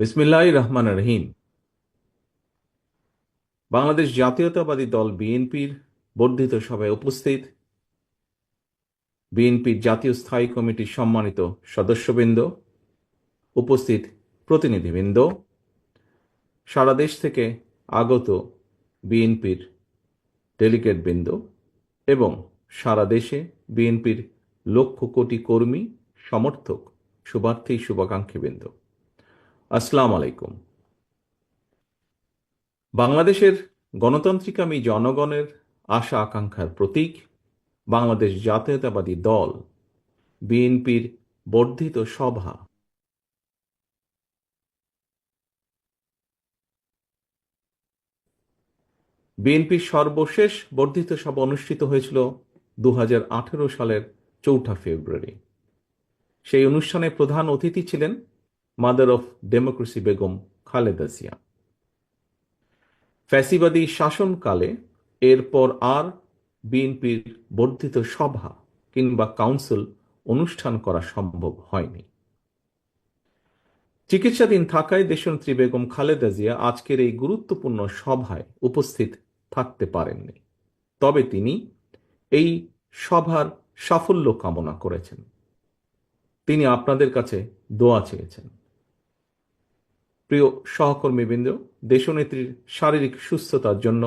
বিসমিল্লাহ রহমান রহিম বাংলাদেশ জাতীয়তাবাদী দল বিএনপির বর্ধিত সভায় উপস্থিত বিএনপির জাতীয় স্থায়ী কমিটির সম্মানিত সদস্যবৃন্দ, উপস্থিত প্রতিনিধিবৃন্দ। সারা দেশ থেকে আগত বিএনপির ডেলিগেটবৃন্দ এবং সারা দেশে বিএনপির লক্ষ কোটি কর্মী, সমর্থক, শুভার্থী, শুভাকাঙ্ক্ষীবৃন্দ। আসসালাম আলাইকুম। বাংলাদেশের গণতান্ত্রিকামী জনগণের আশা আকাঙ্ক্ষার প্রতীক, বাংলাদেশ জাতীয়তাবাদী দল, বিএনপির বর্ধিত সভা। বিএনপির সর্বশেষ বর্ধিত সভা অনুষ্ঠিত হয়েছিল দু হাজার আঠেরো সালের চৌঠা ফেব্রুয়ারি। সেই অনুষ্ঠানে প্রধান অতিথি ছিলেন mother of democracy Begum Khaleda Zia ফ্যাসিবাদী শাসনকালে এরপর আর বিএনপির বর্ধিত সভা কিংবা কাউন্সিল অনুষ্ঠান করা সম্ভব হয়নি। চিকিৎসাধীন থাকায় দেশনেত্রী বেগম খালেদা জিয়া আজকের এই গুরুত্বপূর্ণ সভায় উপস্থিত থাকতে পারেননি। তবে তিনি এই সভার সাফল্য কামনা করেছেন। তিনি আপনাদের কাছে দোয়া চেয়েছেন। প্রিয় সহকর্মীবৃন্দ, দেশনেত্রীর শারীরিক সুস্থতার জন্য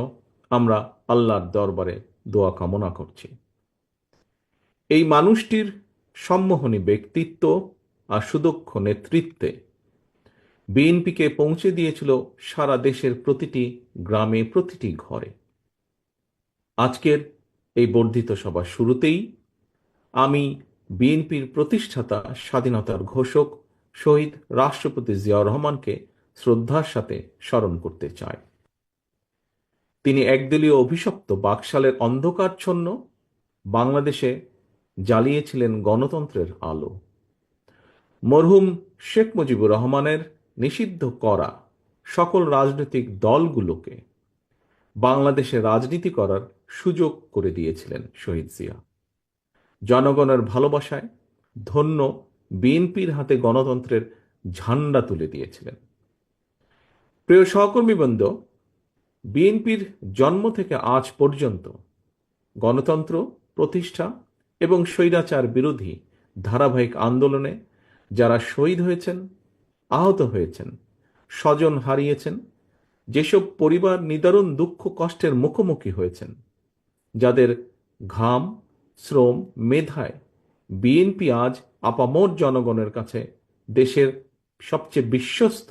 আমরা আল্লাহর দরবারে দোয়া কামনা করছি। এই মানুষটির সম্মোহনী ব্যক্তিত্ব আর সুদক্ষ নেতৃত্বে বিএনপিকে পৌঁছে দিয়েছিল সারা দেশের প্রতিটি গ্রামে, প্রতিটি ঘরে। আজকের এই বর্ধিত সভা শুরুতেই আমি বিএনপির প্রতিষ্ঠাতা স্বাধীনতার ঘোষক শহীদ রাষ্ট্রপতি জিয়াউর রহমানকে শ্রদ্ধার সাথে স্মরণ করতে চায়। তিনি একদলীয় অভিশপ্ত বাকশালের অন্ধকারচ্ছন্ন বাংলাদেশে জ্বালিয়েছিলেন গণতন্ত্রের আলো। মরহুম শেখ মুজিবুর রহমানের নিষিদ্ধ করা সকল রাজনৈতিক দলগুলোকে বাংলাদেশে রাজনীতি করার সুযোগ করে দিয়েছিলেন শহীদ জিয়া। জনগণের ভালোবাসায় ধন্য বিএনপির হাতে গণতন্ত্রের ঝান্ডা তুলে দিয়েছিলেন। প্রিয় সহকর্মীবৃন্দ বিএনপির জন্ম থেকে আজ পর্যন্ত গণতন্ত্র, প্রতিষ্ঠা এবং স্বৈরাচার বিরোধী ধারাবাহিক আন্দোলনে যারা শহীদ হয়েছেন, আহত হয়েছেন, স্বজন হারিয়েছেন, যেসব পরিবার নিদারুণ দুঃখ কষ্টের মুখোমুখি হয়েছেন, যাদের ঘাম, শ্রম, মেধায় বিএনপি আজ আপামর জনগণের কাছে দেশের সবচেয়ে বিশ্বস্ত